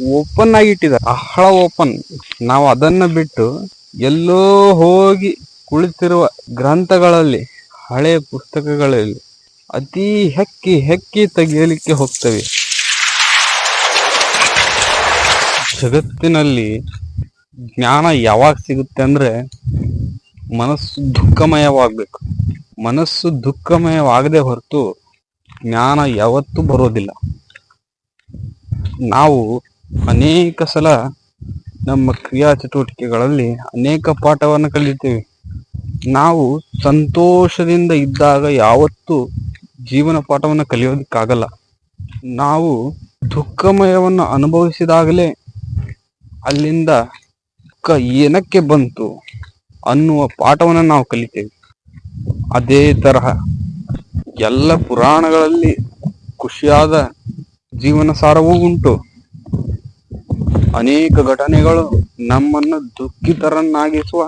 Open ಆಗಿ ಇಟ್ಟಿದ್ದಾರೆ ಬಹಳ ಓಪನ್ ನಾವು ಅದನ್ನ ಬಿಟ್ಟು ಎಲ್ಲೋ ಹೋಗಿ ಕುಳಿತಿರುವ ಗ್ರಂಥಗಳಲ್ಲಿ, ಹಳೆ ಪುಸ್ತಕಗಳಲ್ಲಿ ಅತಿ ಹೆಕ್ಕಿ ಹೆಕ್ಕಿ ತೆಗೆಯಲಿಕ್ಕೆ ಹೋಗ್ತವೆ. ಜಗತ್ತಿನಲ್ಲಿ ಜ್ಞಾನ ಯಾವಾಗ ಸಿಗುತ್ತೆ ಅಂದ್ರೆ ಮನಸ್ಸು ದುಃಖಮಯವಾಗಬೇಕು. ಮನಸ್ಸು ದುಃಖಮಯವಾಗದೆ ಹೊರತು ಜ್ಞಾನ ಯಾವತ್ತೂ ಬರೋದಿಲ್ಲ. ನಾವು ಅನೇಕ ಸಲ ನಮ್ಮ ಕ್ರಿಯಾ ಚಟುವಟಿಕೆಗಳಲ್ಲಿ ಅನೇಕ ಪಾಠವನ್ನು ಕಲಿತೇವೆ ನಾವು ಸಂತೋಷದಿಂದ ಇದ್ದಾಗ ಯಾವತ್ತೂ ಜೀವನ ಪಾಠವನ್ನು ಕಲಿಯೋದಕ್ಕಾಗಲ್ಲ. ನಾವು ದುಃಖಮಯವನ್ನು ಅನುಭವಿಸಿದಾಗಲೇ ಅಲ್ಲಿಂದ ದುಃಖ ಏನಕ್ಕೆ ಬಂತು ಅನ್ನುವ ಪಾಠವನ್ನು ನಾವು ಕಲಿತೇವೆ. ಅದೇ ತರಹ ಎಲ್ಲ ಪುರಾಣಗಳಲ್ಲಿ ಖುಷಿಯಾದ ಜೀವನ ಸಾರವೂ ಉಂಟು. ಅನೇಕ ಘಟನೆಗಳು ನಮ್ಮನ್ನು ದುಃಖಿತರನ್ನಾಗಿಸುವ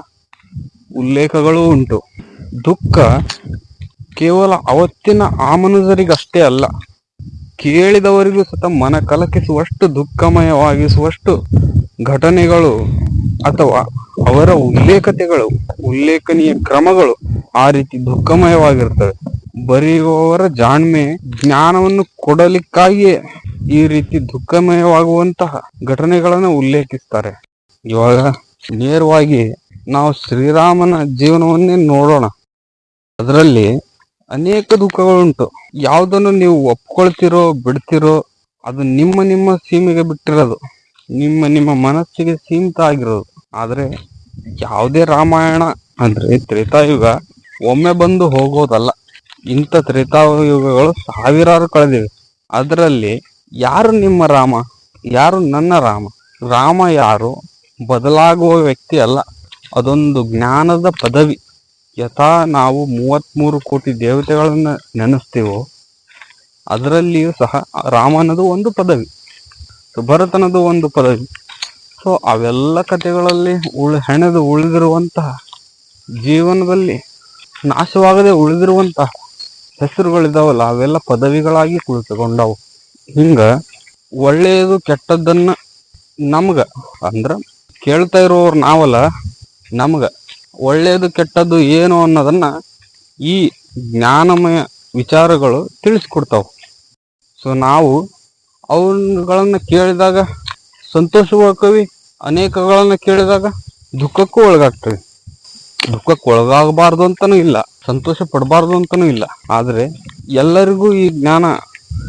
ಉಲ್ಲೇಖಗಳು ಉಂಟು. ದುಃಖ ಕೇವಲ ಅವತ್ತಿನ ಆ ಮನುಷ್ಯರಿಗಷ್ಟೇ ಅಲ್ಲ, ಕೇಳಿದವರಿಗೂ ಸತ ಮನ ಕಲಕಿಸುವಷ್ಟು ದುಃಖಮಯವಾಗಿಸುವಷ್ಟು ಘಟನೆಗಳು ಅಥವಾ ಅವರ ಉಲ್ಲೇಖತೆಗಳು, ಉಲ್ಲೇಖನೀಯ ಕ್ರಮಗಳು ಆ ರೀತಿ ದುಃಖಮಯವಾಗಿರ್ತವೆ ಬರೆಯುವವರ ಜಾಣ್ಮೆ ಜ್ಞಾನವನ್ನು ಕೊಡಲಿಕ್ಕಾಗಿಯೇ ಈ ರೀತಿ ದುಃಖಮಯವಾಗುವಂತಹ ಘಟನೆಗಳನ್ನು ಉಲ್ಲೇಖಿಸ್ತಾರೆ. ಇವಾಗ ನೇರವಾಗಿ ನಾವು ಶ್ರೀರಾಮನ ಜೀವನವನ್ನೇ ನೋಡೋಣ. ಅದರಲ್ಲಿ ಅನೇಕ ದುಃಖಗಳುಂಟು. ಯಾವುದನ್ನು ನೀವು ಒಪ್ಕೊಳ್ತಿರೋ ಬಿಡ್ತಿರೋ ಅದು ನಿಮ್ಮ ನಿಮ್ಮ ಸೀಮೆಗೆ ಬಿಟ್ಟಿರೋದು. ನಿಮ್ಮ ನಿಮ್ಮ ಮನಸ್ಸಿಗೆ ಸೀಮಿತ ಆಗಿರೋದು. ಆದರೆ ಯಾವುದೇ ರಾಮಾಯಣ ಅಂದರೆ ತ್ರೇತಾಯುಗ ಒಮ್ಮೆ ಬಂದು ಹೋಗೋದಲ್ಲ. ಇಂಥ ತ್ರೇತಾಯುಗಗಳು ಸಾವಿರಾರು ಕಳೆದಿವೆ. ಅದರಲ್ಲಿ ಯಾರು ನಿಮ್ಮ ರಾಮ? ಯಾರು ನನ್ನ ರಾಮ? ರಾಮ ಯಾರು? ಬದಲಾಗುವ ವ್ಯಕ್ತಿ ಅಲ್ಲ. ಅದೊಂದು ಜ್ಞಾನದ ಪದವಿ. ಯಥಾ ನಾವು ಮೂವತ್ಮೂರು ಕೋಟಿ ದೇವತೆಗಳನ್ನು ನೆನೆಸ್ತೀವೋ, ಅದರಲ್ಲಿಯೂ ಸಹ ರಾಮನದು ಒಂದು ಪದವಿ ಭರತನದು ಒಂದು ಪದವಿ. ಸೊ, ಅವೆಲ್ಲ ಕಥೆಗಳಲ್ಲಿ ಉಳಿ, ಹೆಣೆದು ಉಳಿದಿರುವಂತಹ ಜೀವನದಲ್ಲಿ ನಾಶವಾಗದೆ ಉಳಿದಿರುವಂತಹ ಹೆಸರುಗಳಿದಾವಲ್ಲ, ಅವೆಲ್ಲ ಪದವಿಗಳಾಗಿ ಕುಳಿತುಕೊಂಡವು. ಹಿಂಗ ಒಳ್ಳೆಯದು ಕೆಟ್ಟದ್ದನ್ನ ನಮ್ಗ, ಅಂದ್ರ ಕೇಳ್ತಾ ಇರೋರು ನಾವಲ್ಲ, ನಮ್ಗ. ಒಳ್ಳೆಯದು ಕೆಟ್ಟದ್ದು ಏನು ಅನ್ನೋದನ್ನ ಈ ಜ್ಞಾನಮಯ ವಿಚಾರಗಳು ತಿಳಿಸ್ಕೊಡ್ತಾವ. ಸೊ ನಾವು ಅವುಗಳನ್ನ ಕೇಳಿದಾಗ ಸಂತೋಷವಾಗ್ತವಿ ಅನೇಕಗಳನ್ನು ಕೇಳಿದಾಗ ದುಃಖಕ್ಕೂ ಒಳಗಾಗ್ತವೆ. ದುಃಖಕ್ಕೆ ಒಳಗಾಗಬಾರ್ದು ಅಂತಾನೂ ಇಲ್ಲ, ಸಂತೋಷ ಪಡಬಾರ್ದು ಅಂತನೂ ಇಲ್ಲ. ಆದರೆ ಎಲ್ಲರಿಗೂ ಈ ಜ್ಞಾನ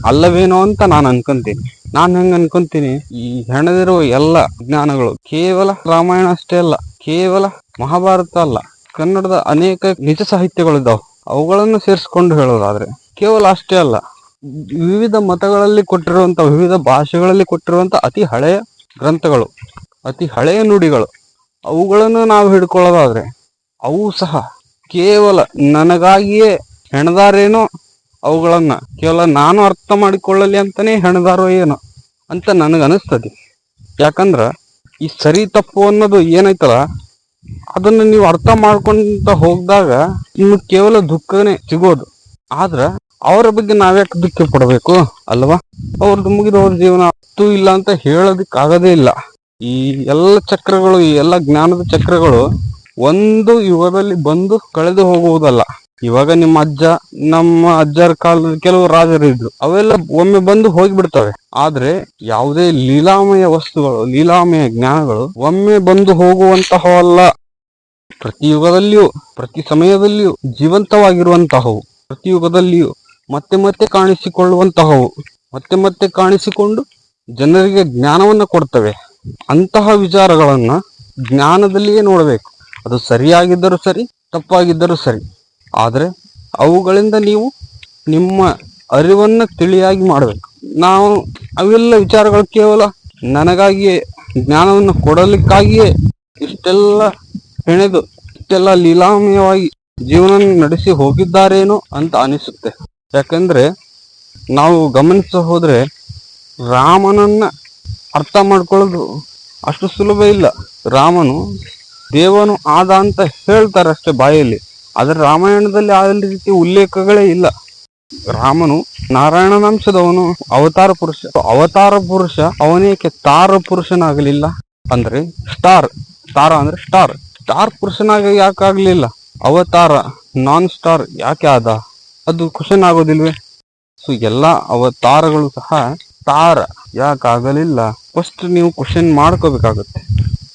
ಅಲ್ಲವೇನೋ ಅಂತ ನಾನು ಅನ್ಕೊಂತೀನಿ. ನಾನು ಹೆಂಗ್ ಅನ್ಕೊಂತೀನಿ? ಈ ಹೆಣದಿರುವ ಎಲ್ಲ ಜ್ಞಾನಗಳು ಕೇವಲ ರಾಮಾಯಣ ಅಷ್ಟೇ ಅಲ್ಲ, ಕೇವಲ ಮಹಾಭಾರತ ಅಲ್ಲ, ಕನ್ನಡದ ಅನೇಕ ನಿಜ ಸಾಹಿತ್ಯಗಳಿದ್ದಾವೆ ಅವುಗಳನ್ನು ಸೇರಿಸ್ಕೊಂಡು ಹೇಳೋದಾದ್ರೆ ಕೇವಲ ಅಷ್ಟೇ ಅಲ್ಲ, ವಿವಿಧ ಮತಗಳಲ್ಲಿ ಕೊಟ್ಟಿರುವಂತ, ವಿವಿಧ ಭಾಷೆಗಳಲ್ಲಿ ಕೊಟ್ಟಿರುವಂತ ಅತಿ ಹಳೆಯ ಗ್ರಂಥಗಳು, ಅತಿ ಹಳೆಯ ನುಡಿಗಳು, ಅವುಗಳನ್ನು ನಾವು ಹಿಡ್ಕೊಳ್ಳೋದಾದ್ರೆ ಅವು ಸಹ ಕೇವಲ ನನಗಾಗಿಯೇ ಹೆಣದಾರೇನೋ ಅವುಗಳನ್ನ ಕೇವಲ ನಾನು ಅರ್ಥ ಮಾಡಿಕೊಳ್ಳಲಿ ಅಂತಾನೆ ಹೆಣದಾರೋ ಏನೋ ಅಂತ ನನಗನಿಸ್ತದೆ ಯಾಕಂದ್ರ ಈ ಸರಿ ತಪ್ಪು ಅನ್ನೋದು ಏನೈತಲ್ಲ ಅದನ್ನ ನೀವು ಅರ್ಥ ಮಾಡ್ಕೊಂತ ಹೋಗ್ದಾಗ ನಿಮ್ಗೆ ಕೇವಲ ದುಃಖನೇ ಸಿಗೋದು. ಆದ್ರ ಅವರ ಬಗ್ಗೆ ನಾವ್ಯಾಕೆ ದುಃಖ ಪಡಬೇಕು ಅಲ್ವಾ? ಅವ್ರದ್ದು ಮುಗಿದವ್ರ ಜೀವನ ಅಷ್ಟು ಇಲ್ಲ ಅಂತ ಹೇಳೋದಕ್ಕೆ ಆಗದೇ ಇಲ್ಲ. ಈ ಎಲ್ಲ ಚಕ್ರಗಳು, ಈ ಎಲ್ಲ ಜ್ಞಾನದ ಚಕ್ರಗಳು ಒಂದು ಯುಗದಲ್ಲಿ ಬಂದು ಕಳೆದು ಹೋಗುವುದಲ್ಲ. ಇವಾಗ ನಿಮ್ಮ ಅಜ್ಜ, ನಮ್ಮ ಅಜ್ಜರ ಕಾಲದ ಕೆಲವು ರಾಜರು ಇದ್ರು ಅವೆಲ್ಲ ಒಮ್ಮೆ ಬಂದು ಹೋಗಿಬಿಡ್ತವೆ. ಆದ್ರೆ ಯಾವುದೇ ಲೀಲಾಮಯ ವಸ್ತುಗಳು, ಲೀಲಾಮಯ ಜ್ಞಾನಗಳು ಒಮ್ಮೆ ಬಂದು ಹೋಗುವಂತಹವಲ್ಲ. ಪ್ರತಿ ಯುಗದಲ್ಲಿಯೂ, ಪ್ರತಿ ಸಮಯದಲ್ಲಿಯೂ ಜೀವಂತವಾಗಿರುವಂತಹವು, ಪ್ರತಿ ಯುಗದಲ್ಲಿಯೂ ಮತ್ತೆ ಮತ್ತೆ ಕಾಣಿಸಿಕೊಳ್ಳುವಂತಹವು, ಮತ್ತೆ ಮತ್ತೆ ಕಾಣಿಸಿಕೊಂಡು ಜನರಿಗೆ ಜ್ಞಾನವನ್ನ ಕೊಡ್ತವೆ. ಅಂತಹ ವಿಚಾರಗಳನ್ನ ಜ್ಞಾನದಲ್ಲಿಯೇ ನೋಡಬೇಕು. ಅದು ಸರಿಯಾಗಿದ್ದರೂ ಸರಿ, ತಪ್ಪಾಗಿದ್ದರೂ ಸರಿ. ಆದ್ರೆ ಅವುಗಳಿಂದ ನೀವು ನಿಮ್ಮ ಅರಿವನ್ನು ತಿಳಿಯಾಗಿ ಮಾಡಬೇಕು. ನಾವು ಅವೆಲ್ಲ ವಿಚಾರಗಳು ಕೇವಲ ನನಗಾಗಿಯೇ, ಜ್ಞಾನವನ್ನು ಕೊಡಲಿಕ್ಕಾಗಿಯೇ ಇಷ್ಟೆಲ್ಲ ಹೆಣೆದು, ಇಷ್ಟೆಲ್ಲ ಲೀಲಾಮಯವಾಗಿ ಜೀವನ ನಡೆಸಿ ಹೋಗಿದ್ದಾರೇನೋ ಅಂತ ಅನಿಸುತ್ತೆ. ಯಾಕಂದ್ರೆ ನಾವು ಗಮನಿಸ ಹೋದ್ರೆ ರಾಮನನ್ನ ಅರ್ಥ ಮಾಡ್ಕೊಳ್ಳೋದು ಅಷ್ಟು ಸುಲಭ ಇಲ್ಲ. ರಾಮನು ದೇವನು ಆದ ಅಂತ ಹೇಳ್ತಾರೆ ಅಷ್ಟೇ ಬಾಯಲ್ಲಿ. ಆದ್ರೆ ರಾಮಾಯಣದಲ್ಲಿ ಆ ರೀತಿ ಉಲ್ಲೇಖಗಳೇ ಇಲ್ಲ. ರಾಮನು ನಾರಾಯಣನಂಶದವನು ಅವತಾರ ಪುರುಷ. ಅವತಾರ ಪುರುಷ ಅವನೇಕೆ ತಾರ ಪುರುಷನಾಗಲಿಲ್ಲ? ಅಂದ್ರೆ ಸ್ಟಾರ್. ತಾರ ಅಂದ್ರೆ ಸ್ಟಾರ್. ಸ್ಟಾರ್ ಪುರುಷನಾಗ ಯಾಕಾಗ್ಲಿಲ್ಲ? ಅವತಾರ ನಾನ್ ಸ್ಟಾರ್ ಯಾಕೆ ಆದ? ಅದು ಕ್ವಶನ್ ಆಗೋದಿಲ್ವೇ? ಸೊ ಎಲ್ಲಾ ಅವತಾರಗಳು ಸಹ ತಾರ. ಯಾಕಾಗಲಿಲ್ಲ? ಫಸ್ಟ್ ನೀವು ಕ್ವಶನ್ ಮಾಡ್ಕೋಬೇಕಾಗತ್ತೆ.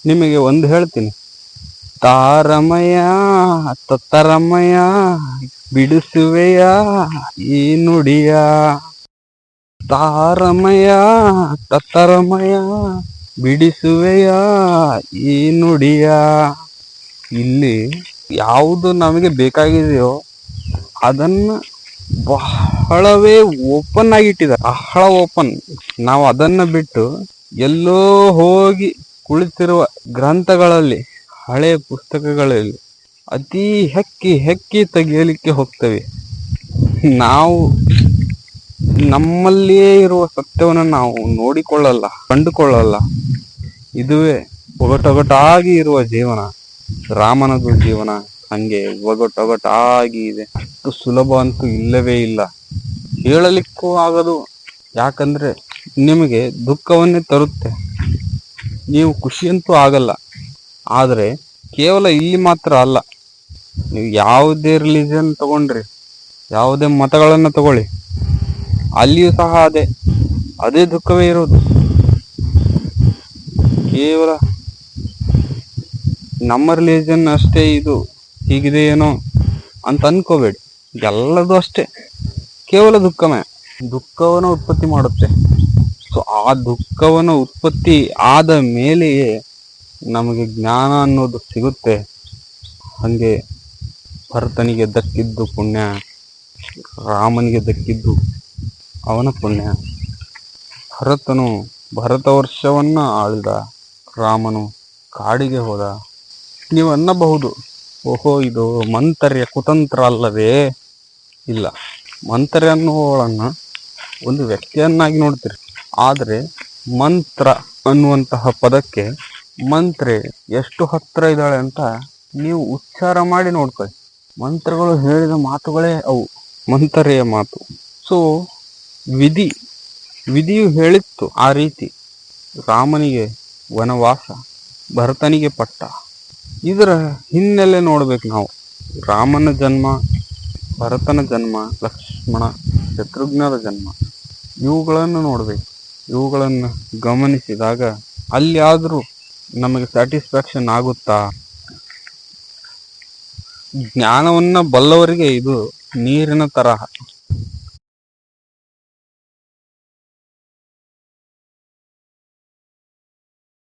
ನಿಮಗೆ ಒಂದು ಹೇಳ್ತೀನಿ. ತಾರಮಯ ತತ್ತರಮಯ ಬಿಡಿಸುವೆಯ ಈ ನುಡಿಯ? ತಾರಮಯ ತತ್ತರಮಯ ಬಿಡಿಸುವೆಯ ಈ ನುಡಿಯ? ಇಲ್ಲಿ ಯಾವುದು ನಮಗೆ ಬೇಕಾಗಿದೆಯೋ ಅದನ್ನ ಬಹಳವೇ ಓಪನ್ ಆಗಿಟ್ಟಿದ್ದಾರೆ. ಬಹಳ ಓಪನ್. ನಾವು ಅದನ್ನ ಬಿಟ್ಟು ಎಲ್ಲೋ ಹೋಗಿ ಕುಳಿತಿರುವ ಗ್ರಂಥಗಳಲ್ಲಿ ಹಳೆ ಪುಸ್ತಕಗಳಲ್ಲಿ ಅತಿ ಹೆಕ್ಕಿ ಹೆಕ್ಕಿ ತೆಗೆಯಲಿಕ್ಕೆ ಹೋಗ್ತವೆ. ನಾವು ನಮ್ಮಲ್ಲಿಯೇ ಇರುವ ಸತ್ಯವನ್ನು ನಾವು ನೋಡಿಕೊಳ್ಳಲ್ಲ, ಕಂಡುಕೊಳ್ಳಲ್ಲ. ಇದುವೇ ಒಗಟೊಗಟಾಗಿ ಇರುವ ಜೀವನ, ರಾಮನದು ಜೀವನ ಹಂಗೆ ಒಗಟೊಗಟಾಗಿ ಇದೆ. ಅಷ್ಟು ಸುಲಭ ಅಂತೂ ಇಲ್ಲವೇ ಇಲ್ಲ. ಹೇಳಲಿಕ್ಕೂ ಆಗದು, ಯಾಕಂದ್ರೆ ನಿಮಗೆ ದುಃಖವನ್ನೇ ತರುತ್ತೆ. ನೀವು ಖುಷಿಯಂತೂ ಆಗಲ್ಲ. ಆದರೆ ಕೇವಲ ಇಲ್ಲಿ ಮಾತ್ರ ಅಲ್ಲ. ನೀವು ಯಾವುದೇ ರಿಲಿಜನ್ ತಗೊಂಡ್ರಿ, ಯಾವುದೇ ಮತಗಳನ್ನು ತಗೊಳ್ಳಿ, ಅಲ್ಲಿಯೂ ಸಹ ಅದೇ ಅದೇ ದುಃಖವೇ ಇರೋದು ಕೇವಲ ನಮ್ಮ ರಿಲಿಜನ್ ಅಷ್ಟೇ ಇದು, ಹೀಗಿದೆ ಏನೋ ಅಂತ ಅನ್ಕೋಬೇಡಿ. ಎಲ್ಲದೂ ಅಷ್ಟೇ. ಕೇವಲ ದುಃಖಮೇ ದುಃಖವನ್ನು ಉತ್ಪತ್ತಿ ಮಾಡುತ್ತೆ. ಸೊ ಆ ದುಃಖವನ್ನು ಉತ್ಪತ್ತಿ ಆದ ಮೇಲೆಯೇ ನಮಗೆ ಜ್ಞಾನ ಅನ್ನೋದು ಸಿಗುತ್ತೆ. ಹಂಗೆ ಭರತನಿಗೆ ದಕ್ಕಿದ್ದು ಪುಣ್ಯ, ರಾಮನಿಗೆ ದಕ್ಕಿದ್ದು ಅವನ ಪುಣ್ಯ. ಭರತನು ಭರತ ವರ್ಷವನ್ನ ಆಳಿದ, ರಾಮನು ಕಾಡಿಗೆ ಹೋದ. ನೀವು ಅನ್ನಬಹುದು, ಓಹೋ, ಇದು ಮಂತರ್ಯ ಕುತಂತ್ರ ಅಲ್ಲವೇ? ಇಲ್ಲ ಮಂತ್ರ ಅನ್ನುವಳನ್ನ ಒಂದು ವ್ಯಕ್ತಿಯನ್ನಾಗಿ ನೋಡ್ತೀರಿ. ಆದರೆ ಮಂತ್ರ ಅನ್ನುವಂತಹ ಪದಕ್ಕೆ ಮಂತ್ರೆ ಎಷ್ಟು ಹತ್ತಿರ ಇದ್ದಾಳೆ ಅಂತ ನೀವು ಉಚ್ಚಾರ ಮಾಡಿ ನೋಡ್ಕೊಳ್ಳಿ. ಮಂತ್ರಗಳು ಹೇಳಿದ ಮಾತುಗಳೇ ಅವು, ಮಂತ್ರೆಯ ಮಾತು. ಸೊ ವಿಧಿ, ವಿಧಿಯು ಹೇಳಿತ್ತು ಆ ರೀತಿ. ರಾಮನಿಗೆ ವನವಾಸ, ಭರತನಿಗೆ ಪಟ್ಟ. ಇದರ ಹಿನ್ನೆಲೆ ನೋಡ್ಬೇಕು ನಾವು. ರಾಮನ ಜನ್ಮ, ಭರತನ ಜನ್ಮ, ಲಕ್ಷ್ಮಣ, ಶತ್ರುಘ್ನರ ಜನ್ಮ. ಇವುಗಳನ್ನು ನೋಡ್ಬೇಕು. ಇವುಗಳನ್ನು ಗಮನಿಸಿದಾಗ ಅಲ್ಲಿ ಆದ್ರೂ ನಮಗೆ ಸ್ಯಾಟಿಸ್ಫ್ಯಾಕ್ಷನ್ ಆಗುತ್ತಾ? ಜ್ಞಾನವನ್ನ ಬಲ್ಲವರಿಗೆ ಇದು ನೀರಿನ ತರಹ.